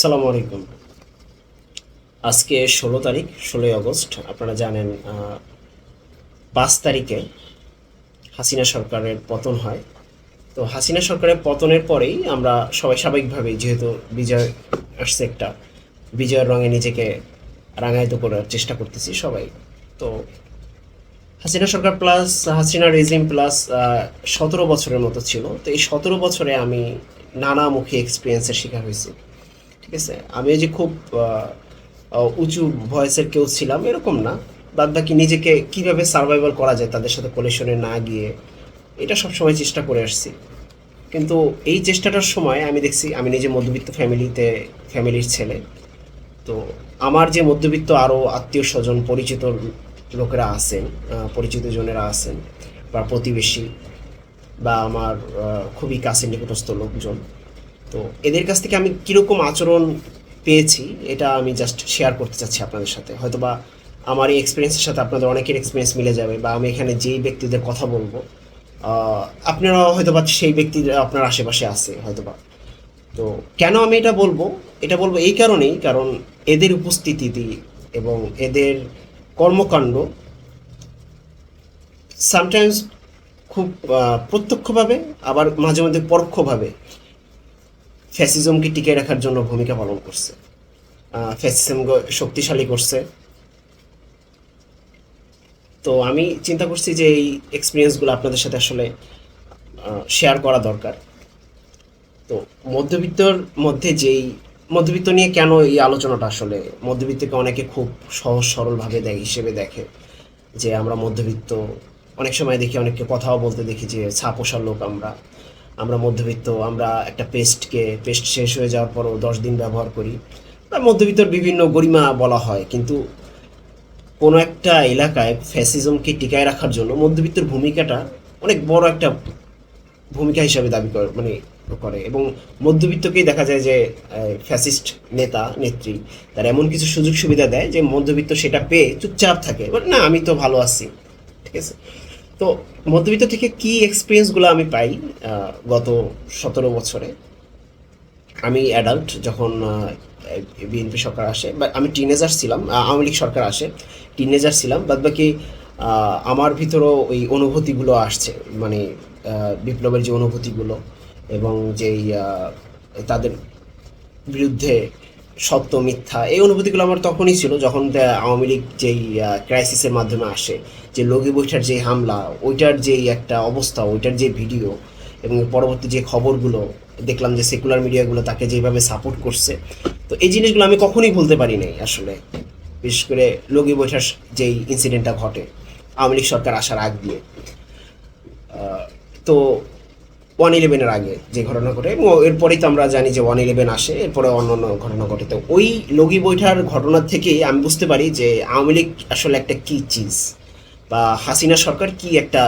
সালামু আলাইকুম। আজকে ষোলো তারিখ, ষোলোই আগস্ট। আপনারা জানেন পাঁচ তারিখে হাসিনা সরকারের পতন হয়। তো হাসিনা সরকারের পতনের পরেই আমরা সবাই স্বাভাবিকভাবেই, যেহেতু বিজয় আসছে একটা, বিজয়ের রঙে নিজেকে রাঙায়িত করার চেষ্টা করতেছি সবাই। তো হাসিনা সরকার প্লাস হাসিনা রেজিম প্লাস সতেরো বছরের মতো ছিল। তো এই সতেরো বছরে আমি নানামুখী এক্সপিরিয়েন্সের শিকার হয়েছি। ঠিক আছে? আমি যে খুব উঁচু ভয়েসের কেউ ছিলাম, এরকম না। বাদ বাকি নিজেকে কীভাবে সার্ভাইভাল করা যায় তাদের সাথে কোলেশনে না গিয়ে, এটা সবসময় চেষ্টা করে আসছি। কিন্তু এই চেষ্টাটার সময় আমি দেখছি, আমি নিজে মধ্যবিত্ত ফ্যামিলিতে ফ্যামিলির ছেলে। তো আমার যে মধ্যবিত্ত আরও আত্মীয় স্বজন, পরিচিত লোকেরা আছেন পরিচিত জনেরা আছেন, বা প্রতিবেশী, বা আমার খুবই কাছের নিকটস্থ লোকজন তো এদের কাছ থেকে আমি কীরকম আচরণ পেয়েছি, এটা আমি জাস্ট শেয়ার করতে চাচ্ছি আপনাদের সাথে। হয়তোবা আমার এই এক্সপিরিয়েন্সের সাথে আপনাদের অনেকের এক্সপিরিয়েন্স মিলে যাবে বা আমি এখানে যেই ব্যক্তিদের কথা বলব আপনারা হয়তো বা সেই ব্যক্তিরা, আপনার আশেপাশে আছে হয়তো বা তো কেন আমি এটা বলব? এটা বলব এই কারণেই কারণ এদের উপস্থিতি এবং এদের কর্মকাণ্ড সামটাইমস খুব প্রত্যক্ষভাবে, আবার মাঝে মধ্যে পরোক্ষভাবে ফ্যাসিজমকে টিকিয়ে রাখার জন্য ভূমিকা পালন করছে। ফ্যাসিজম শক্তিশালী করছে। তো আমি চিন্তা করছি যে এই এক্সপিরিয়েন্সগুলো আপনাদের সাথে আসলে শেয়ার করা দরকার। তো মধ্যবিত্তর মধ্যে যেই, মধ্যবিত্ত নিয়ে কেন এই আলোচনাটা আসলে, মধ্যবিত্তকে অনেকে খুব সহজ সরলভাবে দেয় হিসেবে দেখে যে আমরা মধ্যবিত্ত, অনেক সময় দেখি অনেককে কথাও বলতে দেখি যে ছাপোষার লোক আমরা। আমরা মধ্যবিত্ত, আমরা একটা পেস্টকে পেস্ট শেষ হয়ে যাওয়ার পরও দশ দিন ব্যবহার করি। বা মধ্যবিত্তর বিভিন্ন গরিমা বলা হয়, কিন্তু কোনো একটা এলাকায় ফ্যাসিজমকে টিকায় রাখার জন্য মধ্যবিত্তর ভূমিকাটা অনেক বড় একটা ভূমিকা হিসাবে দাবি করে মানে করে। এবং মধ্যবিত্তকেই দেখা যায় যে ফ্যাসিস্ট নেতা, নেত্রী, তারা এমন কিছু সুযোগ সুবিধা দেয় যে মধ্যবিত্ত সেটা পেয়ে চুপচাপ থাকে। না, আমি তো ভালো আছি। ঠিক আছে? তো মধ্যবিত্ত থেকে কি এক্সপিরিয়েন্সগুলো আমি পাই গত সতেরো বছরে? আমি অ্যাডাল্ট যখন বিএনপি সরকার আসে বা আমি টিনেজার ছিলাম আওয়ামী লীগ সরকার আসে টিনেজার ছিলাম বাদ বাকি আমার ভিতরেও ওই অনুভূতিগুলো আসছে মানে বিপ্লবের যে অনুভূতিগুলো এবং যেই তাদের বিরুদ্ধে সত্য, মিথ্যা, এই অনুভূতিগুলো আমার তখনই ছিল যখন আওয়ামী লীগ যেই ক্রাইসিসের মাধ্যমে আসে, যে লগি বৈঠার যে হামলা, ওইটার যেই একটা অবস্থা, ওইটার যে ভিডিও এবং পরবর্তী যে খবরগুলো, দেখলাম যে সেকুলার মিডিয়াগুলো তাকে যেভাবে সাপোর্ট করছে, তো এই জিনিসগুলো আমি কখনোই ভুলতে পারি নাই আসলে। বিশেষ করে লগি বৈঠার যেই ইনসিডেন্টটা ঘটে, আওয়ামী লীগ সরকার আসার আগ দিয়ে। তো ওয়ান ইলেভেনের আগে যে ঘটনা ঘটে এবং এরপরেই তো আমরা জানি যে ওয়ান ইলেভেন আসে, এরপরে অন্য অন্য ঘটনা ঘটে। তো ওই লগি বৈঠার ঘটনা থেকেই আমি বুঝতে পারি যে আওয়ামী লীগ আসলে একটা কি চিজ বা হাসিনা সরকার কি একটা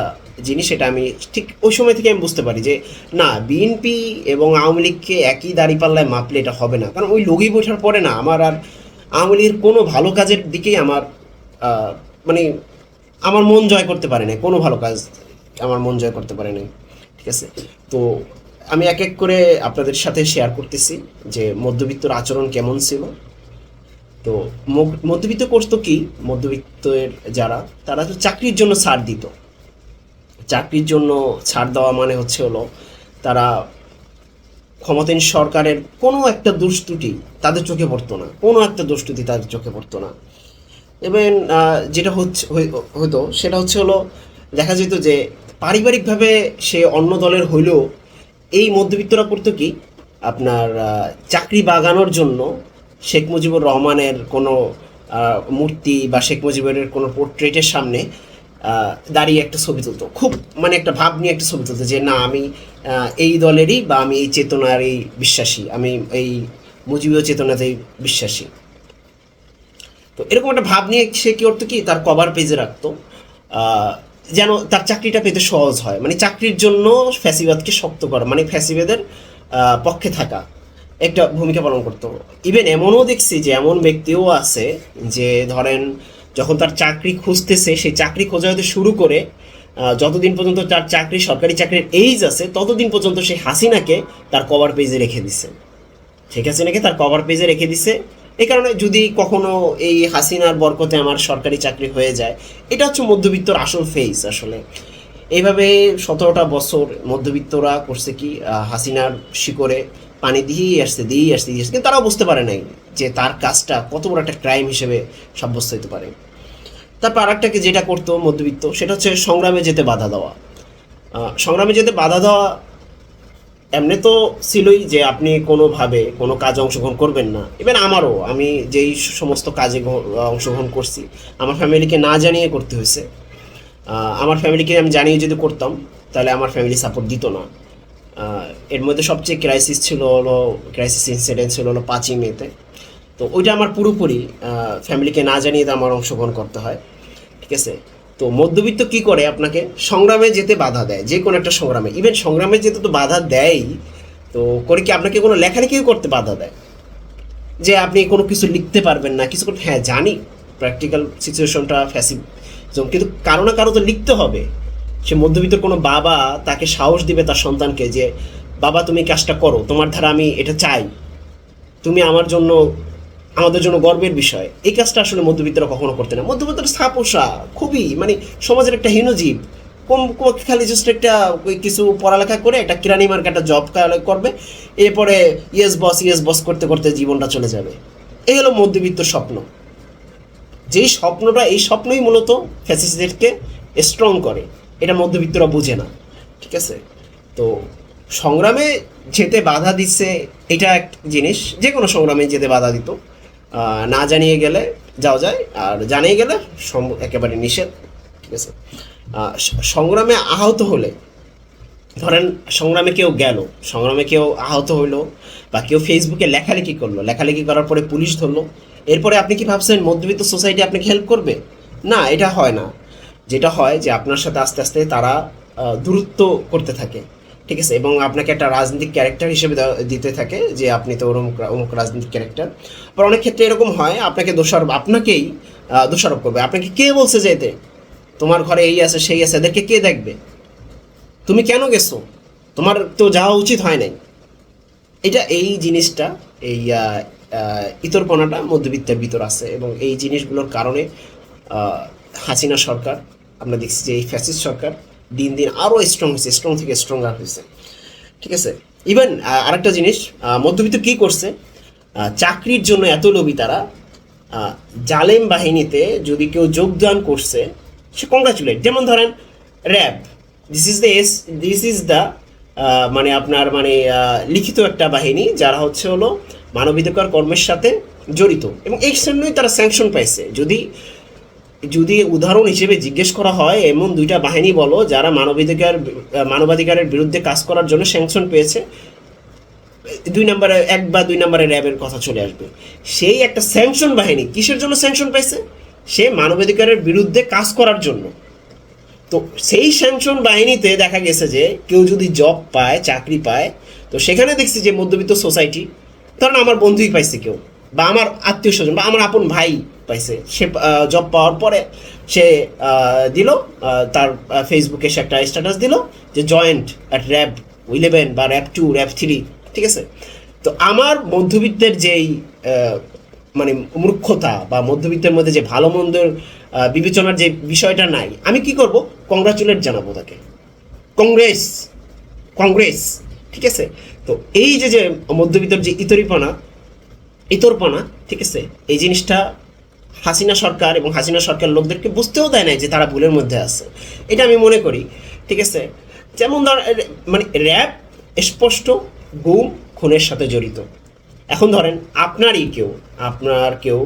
জিনিস সেটা আমি ঠিক ওই সময় থেকে আমি বুঝতে পারি যে না বিএনপি এবং আওয়ামী লীগকে একই দাঁড়িপাল্লায় মাপলে এটা হবে না। কারণ ওই লগি বৈঠার পরে না, আমার আর আওয়ামী লীগের কোনো ভালো কাজের দিকেই আমার মানে আমার মন জয় করতে পারে না কোনো ভালো কাজ আমার মন জয় করতে পারে নাই। ঠিক আছে? তো আমি এক এক করে আপনাদের সাথে শেয়ার করতেছি যে মধ্যবিত্তর আচরণ কেমন ছিল। তো মধ্যবিত্ত করতো কি? মধ্যবিত্তের যারা, তারা তো চাকরির জন্য ছাড় দিত। চাকরির জন্য ছাড় দেওয়া মানে হচ্ছে হলো, তারা ক্ষমতায়ীন সরকারের কোনো একটা দুষ্ত্রুটি তাদের চোখে পড়তো না। কোনো একটা দুষ্ত্রুটি তাদের চোখে পড়তো না। এবং যেটা হচ্ছে হই- হতো সেটা হচ্ছে হলো, দেখা যেত যে পারিবারিকভাবে সে অন্য দলের হইলেও এই মধ্যবিত্তরা করতো কি? আপনার চাকরি বাগানোর জন্য শেখ মুজিবুর রহমানের কোনো মূর্তি বা শেখ মুজিবুরের কোনো পোর্ট্রেটের সামনে দাঁড়িয়ে একটা ছবি তুলতো। খুব মানে একটা ভাব নিয়ে একটা ছবি তুলতো যে, না, আমি এই দলেরই বা আমি এই চেতনারই বিশ্বাসী, আমি এই মুজিবীয় চেতনাতেই বিশ্বাসী। তো এরকম একটা ভাব নিয়ে সে কী করতো কি? তার কভার পেজে রাখতো। যেন তার চাকরিটা পেতে সহজ হয়। মানে চাকরির জন্য ফ্যাসিবাদকে শক্ত করা মানে ফ্যাসিবাদের পক্ষে থাকা একটা ভূমিকা পালন করতো। ইভেন এমনও দেখছি যে এমন ব্যক্তিও আছে যে ধরেন যখন তার চাকরি খুঁজতেছে সেই চাকরি খোঁজা হতে শুরু করে যতদিন পর্যন্ত তার চাকরি, সরকারি চাকরির এইজ আছে, ততদিন পর্যন্ত সেই হাসিনাকে তার কভার পেজে রেখে দিছে। শেখ হাসিনাকে তার কভার পেজে রেখে দিছে। এই কারণে যদি কখনো এই হাসিনার বরকতে আমার সরকারি চাকরি হয়ে যায়, এটা হচ্ছে মধ্যবিত্তর আসল ফেস আসলে। এইভাবে সতেরোটা বছর মধ্যবিত্তরা করছে কি হাসিনার শিকড়ে পানি দিয়েই আসছে দিয়েই আসছে দিয়ে কিন্তু তারাও বুঝতে পারে নাই যে তার কাজটা কত বড় একটা ক্রাইম হিসেবে সাব্যস্ত হতে পারে। তারপর আরেকটাকে যেটা করতো মধ্যবিত্ত, সেটা হচ্ছে সংগ্রামে যেতে বাধা দেওয়া। সংগ্রামে যেতে বাধা দেওয়া এমনি তো ছিলই যে আপনি কোনোভাবে কোনো কাজে অংশগ্রহণ করবেন না। ইভেন আমারও, আমি যেই সমস্ত কাজে অংশগ্রহণ করছি, আমার ফ্যামিলিকে না জানিয়ে করতে হয়েছে। আমার ফ্যামিলিকে আমি জানিয়ে যদি করতাম, তাহলে আমার ফ্যামিলি সাপোর্ট দিত না। এর মধ্যে সবচেয়ে ক্রাইসিস ছিল হলো ক্রাইসিস ইনসিডেন্ট ছিল হলো পাঁচই মেতে। তো ওইটা আমার পুরোপুরি ফ্যামিলিকে না জানিয়ে আমার অংশগ্রহণ করতে হয়। ঠিক আছে? তো মধ্যবিত্ত কি করে আপনাকে? সংগ্রামে যেতে বাধা দেয়, যে কোনো একটা সংগ্রামে। ইভেন সংগ্রামে যেতে তো বাধা দেয়ই। তো করে কি আপনাকে কোনো লেখালেখিও করতে বাধা দেয়? যে আপনি কোনো কিছু লিখতে পারবেন না, কিছু করতে হ্যাঁ জানি প্র্যাকটিক্যাল সিচুয়েশনটা ফ্যাসি কিন্তু কারও না কারও তো লিখতে হবে। সে মধ্যবিত্ত কোনো বাবা তাকে সাহস দিবে তার সন্তানকে যে, বাবা, তুমি কাজটা করো। তোমার ধারা আমি এটা চাই। তুমি আমার জন্য আমাদের জন্য গর্বের বিষয়। এই কাজটা আসলে মধ্যবিত্তরা কখনো করতে না। মধ্যবিত্তরা সাপোসা খুবই মানে সমাজের একটা হীনজীব। কম খালি জাস্ট একটা কিছু পড়ালেখা করে একটা কিরানি মার্কে একটা জব করবে। এরপরে ইয়েস বস ইয়েস বস করতে করতে জীবনটা চলে যাবে। এই হলো মধ্যবিত্ত স্বপ্ন। যেই স্বপ্নটা, এই স্বপ্নই মূলত ফ্যাসিসিদেরকে স্ট্রং করে। এটা মধ্যবিত্তরা বুঝে না। ঠিক আছে? তো সংগ্রামে যেতে বাধা দিচ্ছে, এটা এক জিনিস। যে কোনো সংগ্রামে যেতে বাধা দিত। না জানিয়ে গেলে যাওয়া যায়, আর জানিয়ে গেলে একেবারে নিষেধ, ঠিক আছে? সংগ্রামে আহত হলে, ধরেন সংগ্রামে কেউ গেল, সংগ্রামে কেউ আহত হইল, বা কেউ ফেসবুকে লেখালেখি করল, লেখালেখি করার পরে পুলিশ ধরলো, এরপরে আপনি কি ভাবছেন মধ্যবিত্ত সোসাইটি আপনাকে হেল্প করবে? না, এটা হয় না। যেটা হয় যে আপনার সাথে আস্তে আস্তে তারা দূরত্ব করতে থাকে। ঠিক আছে, এবং আপনাকে একটা রাজনৈতিক ক্যারেক্টার হিসেবে দিতে থাকে যে আপনি তো ওরম অমুক রাজনৈতিক ক্যারেক্টার আবার অনেক ক্ষেত্রে এরকম হয়, আপনাকে দোষারোপ, আপনাকেই দোষারোপ করবে। আপনাকে কে বলছে যেতে তোমার ঘরে এই আছে, সেই আছে, এদেরকে কে দেখবে? তুমি কেন গেছো? তোমার তো যাওয়া উচিত হয় নাই। এটা এই জিনিসটা, এই ইতরপনাটা মধ্যবিত্তের ভিতর আছে, এবং এই জিনিসগুলোর কারণে হাসিনা সরকার, আমরা দেখছি যে এই ফ্যাসিস্ট সরকার দিন দিন আরও স্ট্রং হয়েছে স্ট্রং থেকে স্ট্রঙ্গার হয়েছে। ঠিক আছে? ইভেন আরেকটা জিনিস মধ্যবিত্ত কী করছে? চাকরির জন্য এত লোভী তারা জালেম বাহিনীতে যদি কেউ যোগদান করছে, সে কংগ্রাচুলেট যেমন ধরেন RAB this is the S this is the মানে আপনার মানে লিখিত একটা বাহিনী, যারা হচ্ছে হলো মানবাধিকার কর্মের সাথে জড়িত। এবং এই জন্যই তারা স্যাংশন পাইছে। যদি যদি উদাহরণ হিসেবে জিজ্ঞেস করা হয়, এমন দুইটা বাহিনী বলো যারা মানবাধিকার, মানবাধিকারের বিরুদ্ধে কাজ করার জন্য স্যাংশন পেয়েছে। দুই নম্বরে, এক বা দুই নম্বরে র্যাবের কথা চলে আসবে। সেই একটা স্যাংশন বাহিনী কিসের জন্য স্যাংশন পাইছে? সে মানবাধিকারের বিরুদ্ধে কাজ করার জন্য। তো সেই স্যাংশন বাহিনীতে দেখা গেছে যে, কেউ যদি জব পায়, চাকরি পায়, তো সেখানে দেখছি যে মধ্যবিত্ত সোসাইটি ধরেন আমার বন্ধুই পাইছে কেউ, বা আমার আত্মীয় স্বজন, বা আমার আপন ভাই পাইছে। সে জব পাওয়ার পরে সে দিল তার ফেসবুকে সে একটা স্ট্যাটাস দিল যে জয়েন্ট অ্যাট র্যাব ইলেভেন বা র্যাব টু র্যাব থ্রি ঠিক আছে? তো আমার মধ্যবিত্তের যেই মানে মূর্খতা বা মধ্যবিত্তের মধ্যে যে ভালো মন্দের বিবেচনার যে বিষয়টা নাই, আমি কি করব? কংগ্রাচুলেট জানাব তাকে। কংগ্রেস কংগ্রেস ঠিক আছে? তো এই যে যে মধ্যবিত্তর যে ইতরিপনা, ইতরপনা, ঠিক আছে? এই জিনিসটা হাসিনা সরকার এবং হাসিনা সরকার লোকদেরকে বুঝতেও দেয় নাই যে তারা ভুলের মধ্যে আছে। এটা আমি মনে করি, ঠিক আছে? যেমন ধর মানে র্যাব স্পষ্ট, গুম, খুনের সাথে জড়িত। এখন ধরেন, আপনারই কেউ, আপনার কেউ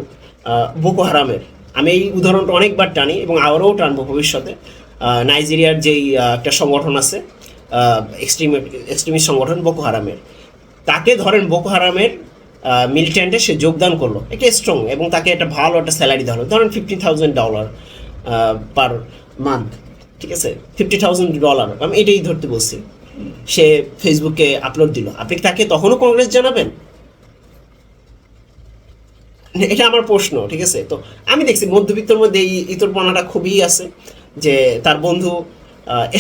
বোকো হারামের আমি এই উদাহরণটা অনেকবার টানি এবং আবারও টানবো ভবিষ্যতে নাইজেরিয়ার যেই একটা সংগঠন আছে এক্সট্রিম এক্সট্রিমিস্ট সংগঠন বোকো হারামের তাকে ধরেন বোকো হারামের মিলিটেন্টে সে যোগদান করল। এটা স্ট্রং এবং তাকে একটা ভালো একটা স্যালারি দেওয়া হলো। ধরেন fifty thousand dollar per month ঠিক আছে? ফিফটি থাউজেন্ড ডলার আমি এটাই ধরতে বলছি। সে ফেসবুকে আপলোড দিল। আপনি তাকে তখনও কংগ্রেস জানাবেন? এটা আমার প্রশ্ন, ঠিক আছে? তো আমি দেখছি মধ্যবিত্তর মধ্যে এই ইতরপনাটা খুবই আছে যে তার বন্ধু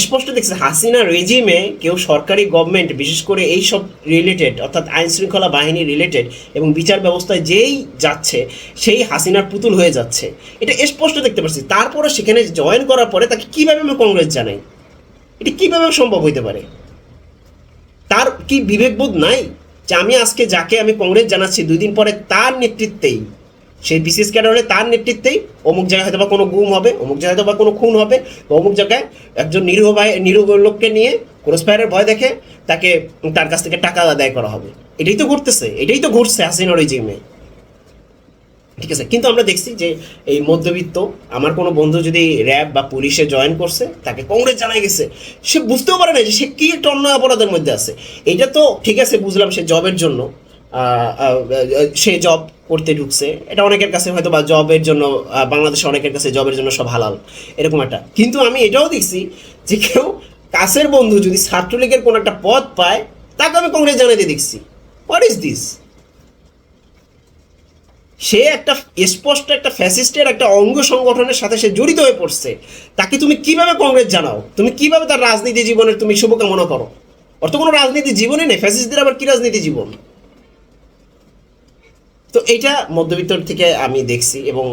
স্পষ্ট দেখছে হাসিনা রেজিমে কেউ সরকারি গভর্নমেন্ট বিশেষ করে এই সব রিলেটেড অর্থাৎ আইন শৃঙ্খলা বাহিনী রিলেটেড এবং বিচার ব্যবস্থায় যেই যাচ্ছে, সেই হাসিনার পুতুল হয়ে যাচ্ছে। এটা স্পষ্ট দেখতে পাচ্ছি। তারপরে সেখানে জয়েন করার পরে তাকে কীভাবে আমি কংগ্রেস জানাই? এটা কীভাবে সম্ভব হইতে পারে? তার কি বিবেকবোধ নাই যে আমি আজকে যাকে আমি কংগ্রেস জানাচ্ছি দুই দিন পরে তার নেতৃত্বেই? সেই বিশেষ ক্যাডারে তার নেতৃত্বেই অমুক জায়গায় হয়তো বা কোনো গুম হবে, অমুক জায়গায় হয়তো বা কোনো খুন হবে বা অমুক জায়গায় একজন নিরীহ ভাই, নিরীহ লোককে নিয়ে ক্রস ফায়ারের ভয় দেখে তাকে, তার কাছ থেকে টাকা আদায় করা হবে। এটাই তো ঘটতেছে, এটাই তো ঘটছে হাসিনা রেজিমে ঠিক আছে? কিন্তু আমরা দেখছি যে এই মধ্যবিত্ত, আমার কোনো বন্ধু যদি র্যাব বা পুলিশে জয়েন করছে, তাকে কংগ্রেস জানাই গেছে, সে বুঝতেও পারে না যে সে কি একটা অন্য অপরাধের মধ্যে আছে। এটা তো ঠিক আছে, বুঝলাম সে জবের জন্য সে জব করতে ঢুকছে। এটা অনেকের কাছে হয়তো বা জবের জন্য বাংলাদেশে অনেকের কাছে জবের জন্য সব হালাল, এরকম একটা। কিন্তু আমি এটাও দেখছি যে কেউ কাছের বন্ধু যদি ছাত্রলীগের কোনো একটা পদ পায়, তাকে আমি কংগ্রেস জানাইতে দেখছি। হোয়াট ইজ দিস সে একটা স্পষ্ট একটা ফ্যাসিস্টের একটা অঙ্গ সংগঠনের সাথে সে জড়িত হয়ে পড়ছে। তাকে তুমি কীভাবে কংগ্রেস জানাও? তুমি কীভাবে তার রাজনীতি জীবনের তুমি শুভকামনা করো? অর্থ কোনো রাজনীতি জীবনই নেই। ফ্যাসিস্টদের আবার কি রাজনীতি জীবন? তো এইটা মধ্যবিত্ত থেকে আমি দেখছি এবং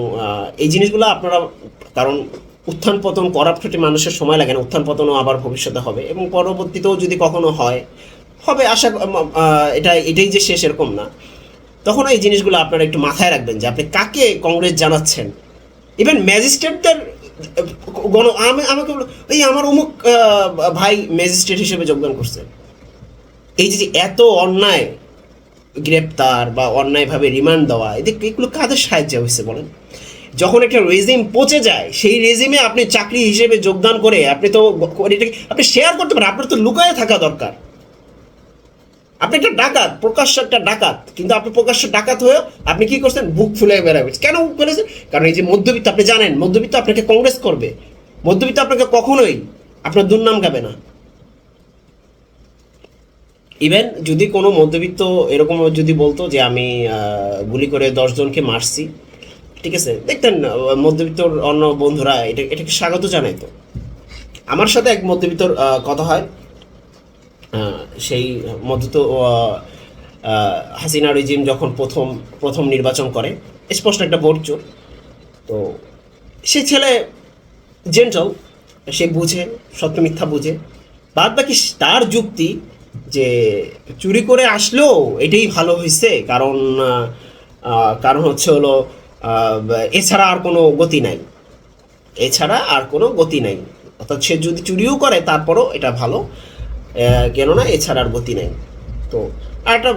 এই জিনিসগুলো আপনারা, কারণ উত্থান পতন করাপ্টেড মানুষের সময় লাগে না, উত্থান পতনও আবার ভবিষ্যতে হবে এবং পরবর্তীতেও যদি কখনো হয়, হবে আশা এটা, এটাই যে শেষ এরকম না। তখন এই জিনিসগুলো আপনারা একটু মাথায় রাখবেন যে আপনি কাকে কংগ্রেস জানাচ্ছেন। ইভেন ম্যাজিস্ট্রেটদের গণ, আমি, আমাকে এই আমার অমুক ভাই ম্যাজিস্ট্রেট হিসেবে যোগদান করছে। এই যে এত অন্যায় গ্রেপ্তার বা অন্যায়ভাবে রিমান্ড দেওয়া, এদের এগুলো কাদের সাহায্যে হয়েছে বলেন? যখন একটা রেজিম পচে যায়, সেই রেজিমে আপনি চাকরি হিসেবে যোগদান করে আপনি তো আপনি শেয়ার করতে পারেন, আপনার তো লুকায় থাকা দরকার। আপনি একটা ডাকাত, প্রকাশ্য একটা ডাকাত, কিন্তু আপনি প্রকাশ্য ডাকাত হয়েও আপনি কি করছেন? বুক ফুলে বেড়াবেন কেন বুক ফুলেছেন কারণ এই যে মধ্যবিত্ত, আপনি জানেন, মধ্যবিত্ত আপনাকে কংগ্রেস করবে। মধ্যবিত্ত আপনাকে কখনোই আপনার দুর্নাম গাবে না। ইভেন যদি কোনো মধ্যবিত্ত এরকম যদি বলতো যে আমি গুলি করে দশজনকে মারছি, ঠিক আছে? দেখতেন মধ্যবিত্তর অন্য বন্ধুরা এটা, এটাকে স্বাগত জানাইতো। আমার সাথে এক মধ্যবিত্তর কথা হয়। সেই মধ্যত হাসিনা রিজিম যখন প্রথম প্রথম নির্বাচন করে, স্পষ্ট একটা ভোট তো সে ছেলে জেন্টাল সে বুঝে, সত্য মিথ্যা বুঝে। বাদ বাকি তার যুক্তি যে চুরি করে আসলেও এটাই ভালো হয়েছে, কারণ কারণ হচ্ছে হলো এছাড়া আর কোনো গতি নাই। এছাড়া আর কোনো গতি নাই। অর্থাৎ সে যদি চুরিও করে, তারপরও এটা ভালো। কেননা এছাড়া আর গতি নেই। তো আর একটা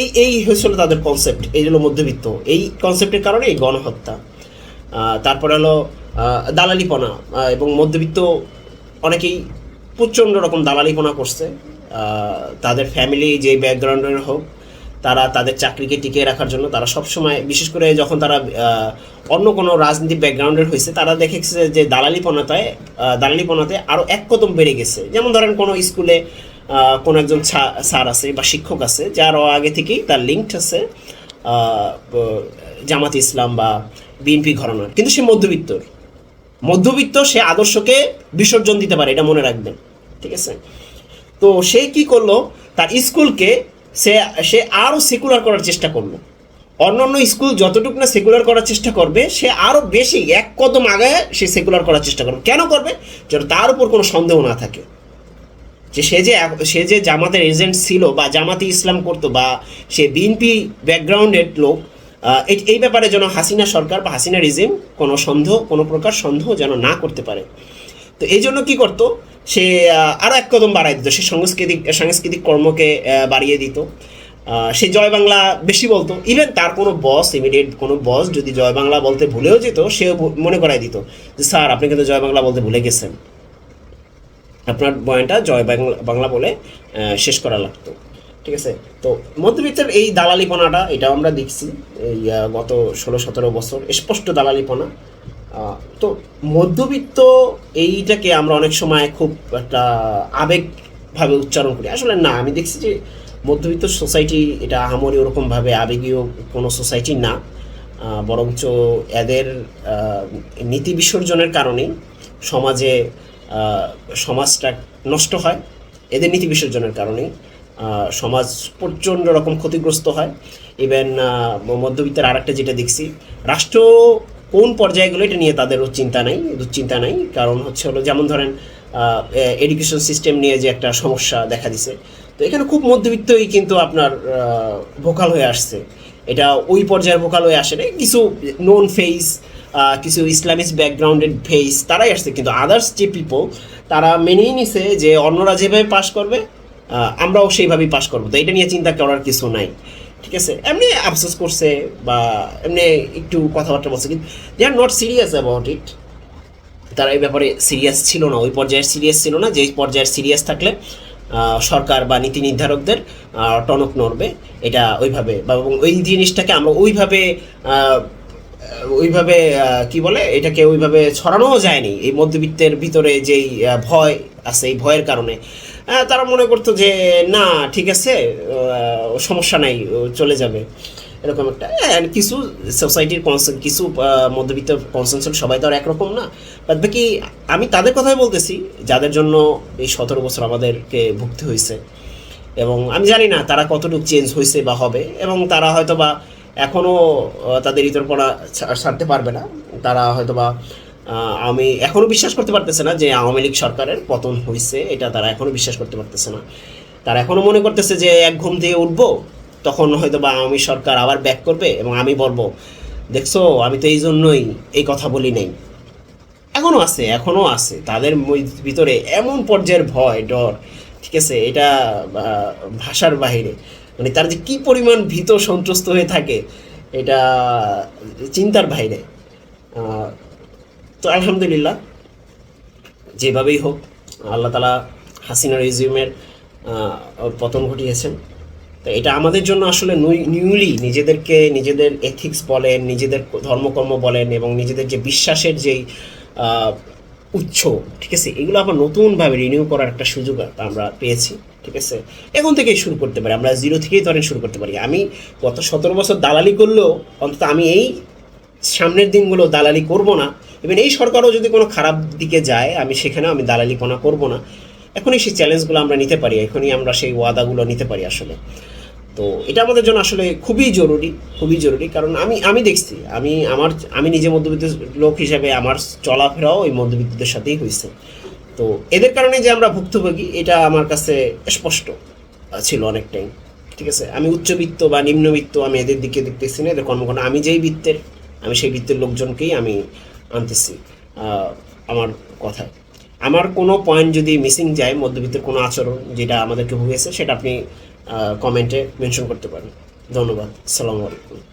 এই এই হয়েছিল তাদের কনসেপ্ট এই হলো মধ্যবিত্ত। এই কনসেপ্টের কারণে এই গণহত্যা তারপরে হলো দালালিপনা। এবং মধ্যবিত্ত অনেকেই প্রচণ্ড রকম দালালিপনা করছে। তাদের ফ্যামিলি যে ব্যাকগ্রাউন্ডের হোক তারা তাদের চাকরিকে টিকিয়ে রাখার জন্য তারা সবসময় বিশেষ করে যখন তারা অন্য কোনো রাজনীতি ব্যাকগ্রাউন্ডের হয়েছে তারা দেখেছে যে দালালিপনাতে আহ, দালালিপনাতে আরও এক কদম বেড়ে গেছে। যেমন ধরেন কোনো স্কুলে কোনো একজন স্যার আছে বা শিক্ষক আছে যার আগে থেকেই তার লিঙ্কড আছে জামাত ইসলাম বা বিএনপি ঘরানার। কিন্তু সে মধ্যবিত্তর মধ্যবিত্ত সে আদর্শকে বিসর্জন দিতে পারে এটা মনে রাখবেন। ঠিক আছে? তো সে কি করল? তার স্কুলকে সে সে আরও সেকুলার করার চেষ্টা করল। অন্যান্য স্কুল যতটুকু না সেকুলার করার চেষ্টা করবে, সে আরও বেশি এক কদম আগে সে সেকুলার করার চেষ্টা করবে। কেন করবে? যেন তার উপর কোনো সন্দেহ না থাকে। যে সে যে সে যে জামাতের এজেন্ট ছিল বা জামাতি ইসলাম করতো বা সে বিএনপি ব্যাকগ্রাউন্ডের লোক এই ব্যাপারে যেন হাসিনা সরকার বা হাসিনা রিজিম কোনো সন্দেহ, কোনো প্রকার সন্দেহ যেন না করতে পারে। তো এই জন্য কি করতো? সে আরও এক কদম বাড়াই দিত। সে সাংস্কৃতিক সাংস্কৃতিক কর্মকে বাড়িয়ে দিত। সে জয় বাংলা বেশি বলতো। ইভেন তার কোনো বস ইমিডিয়েট কোনো বস যদি জয় বাংলা বলতে ভুলেও যেত সে মনে করাই দিত যে, স্যার, আপনি কিন্তু জয় বাংলা বলতে ভুলে গেছেন। আপনার বয়ানটা জয় বাংলা বাংলা বলে শেষ করা লাগতো। ঠিক আছে? তো মধ্যবিত্তের এই দালালিপনাটা, এটাও আমরা দেখছি গত ষোলো সতেরো বছর। স্পষ্ট দালালিপনা। তো মধ্যবিত্ত এইটাকে আমরা অনেক সময় খুব একটা আবেগভাবে উচ্চারণ করি। আসলে না, আমি দেখছি যে মধ্যবিত্ত সোসাইটি এটা আহামরি ওরকমভাবে আবেগীয় কোনো সোসাইটি না। বরঞ্চ এদের নীতি বিসর্জনের কারণেই সমাজে সমাজটা নষ্ট হয়। এদের নীতি বিসর্জনের কারণেই সমাজ প্রচণ্ড রকম ক্ষতিগ্রস্ত হয়। ইভেন মধ্যবিত্তের আর একটা যেটা দেখছি, রাষ্ট্র কোন পর্যায়গুলো এটা নিয়ে তাদেরও চিন্তা নাই, দুশ্চিন্তা নাই। কারণ হচ্ছে হলো যেমন ধরেন এডুকেশন সিস্টেম নিয়ে যে একটা সমস্যা দেখা দিছে। তো এখানে খুব মধ্যবিত্তই কিন্তু আপনার ভোকাল হয়ে আসছে। এটা ওই পর্যায়ের ভোকাল হয়ে আসে না কিছু নোন ফেস কিছু ইসলামিক ব্যাকগ্রাউন্ডেড ফেস তারাই আসছে। কিন্তু আদার্স যে পিপল তারা মেনেই নিছে যে অন্যরা যেভাবে পাশ করবে আমরাও সেইভাবেই পাশ করব। তো এটা নিয়ে চিন্তা করার কিছু নাই। ঠিক আছে? এমনি আফসোস করছে বা এমনি একটু কথাবার্তা বলছে, কিন্তু they are not serious about it তারা এই ব্যাপারে সিরিয়াস ছিল না, ওই পর্যায়ের সিরিয়াস ছিল না, যেই পর্যায়ের সিরিয়াস থাকলে সরকার বা নীতি নির্ধারকদের টনক নড়বে, এটা ওইভাবে। বা এবং ওই জিনিসটাকে আমরা ওইভাবে ওইভাবে কি বলে, এটাকে ওইভাবে ছড়ানোও যায়নি। এই মধ্যবিত্তের ভিতরে যেই ভয় আছে, এই ভয়ের কারণে। তারা মনে করতো যে, না, ঠিক আছে সমস্যা নাই চলে যাবে। এরকম একটা অ্যান্ড কিছু সোসাইটির কনসেন্ট কিছু মধ্যবিত্ত কনসেন্সন সবাই তো আর একরকম না। বাদ বাকি, আমি তাদের কথাই বলতেছি, যাদের জন্য এই সতেরো বছর আমাদেরকে ভুগতে হয়েছে। এবং আমি জানি না তারা কতটুকু চেঞ্জ হয়েছে বা হবে, এবং তারা হয়তো বা এখনও তাদের ইতরপনা ছাড়তে পারবে না। তারা হয়তো বা আমি এখনও বিশ্বাস করতে পারতেছে না যে আওয়ামী লীগ সরকারের পতন হয়েছে এটা তারা এখনও বিশ্বাস করতে পারতেছে না। তারা এখনও মনে করতেছে যে এক ঘুম দিয়ে উঠবো, তখন হয়তো বা আওয়ামী সরকার আবার ব্যাক করবে এবং আমি বলব, দেখছ, আমি তো এই জন্যই এই কথা বলি নাই। এখনও আছে এখনও আছে। তাদের ভিতরে এমন পর্যায়ের ভয়, ডর, ঠিক আছে, এটা ভাষার বাহিরে। মানে তার যে কী পরিমাণ ভীত সন্ত্রস্ত হয়ে থাকে, এটা চিন্তার বাইরে তো আলহামদুলিল্লাহ, যেভাবেই হোক, আল্লাহ তালা হাসিনা রিজিউমের পতন ঘটিয়েছেন। তো এটা আমাদের জন্য আসলে নিউলি, নিজেদেরকে নিজেদের এথিক্স বলেন, নিজেদের ধর্মকর্ম বলেন এবং নিজেদের যে বিশ্বাসের যেই উৎস, ঠিক আছে? এগুলো আবার নতুনভাবে রিনিউ করার একটা সুযোগ আমরা পেয়েছি, ঠিক আছে? এখন থেকেই শুরু করতে পারি, আমরা জিরো থেকেই ধরেন শুরু করতে পারি। আমি গত সতেরো বছর দালালি করলেও অন্তত আমি এই সামনের দিনগুলো দালালি করব না ইভেন এই সরকারও যদি কোনো খারাপ দিকে যায়, আমি সেখানে আমি দালালিপনা করব না। এখনই সেই চ্যালেঞ্জগুলো আমরা নিতে পারি, এখনই আমরা সেই ওয়াদাগুলো নিতে পারি আসলে। তো এটা আমাদের জন্য আসলে খুবই জরুরি খুবই জরুরি। কারণ আমি আমি দেখছি, আমি আমার, আমি নিজে মধ্যবিত্ত লোক হিসেবে আমার চলাফেরাও এই মধ্যবিত্তদের সাথেই হয়েছে। তো এদের কারণে যে আমরা ভুক্তভোগী, এটা আমার কাছে স্পষ্ট ছিল অনেকটাই। ঠিক আছে? আমি উচ্চবিত্ত বা নিম্নবিত্ত আমি এদের দিকে দেখতেছি না, এদের কর্মকাণ্ড। আমি যেই বৃত্তের, আমি সেই বৃত্তের লোকজনকেই আমি আনতেছি। আমার কথায়। আমার কোনো পয়েন্ট যদি মিসিং যায়, মধ্যবিত্তের কোনো আচরণ যেটা আমাদেরকে ভুগেছে, সেটা আপনি কমেন্টে মেনশন করতে পারেন। ধন্যবাদ। সালামু আলাইকুম।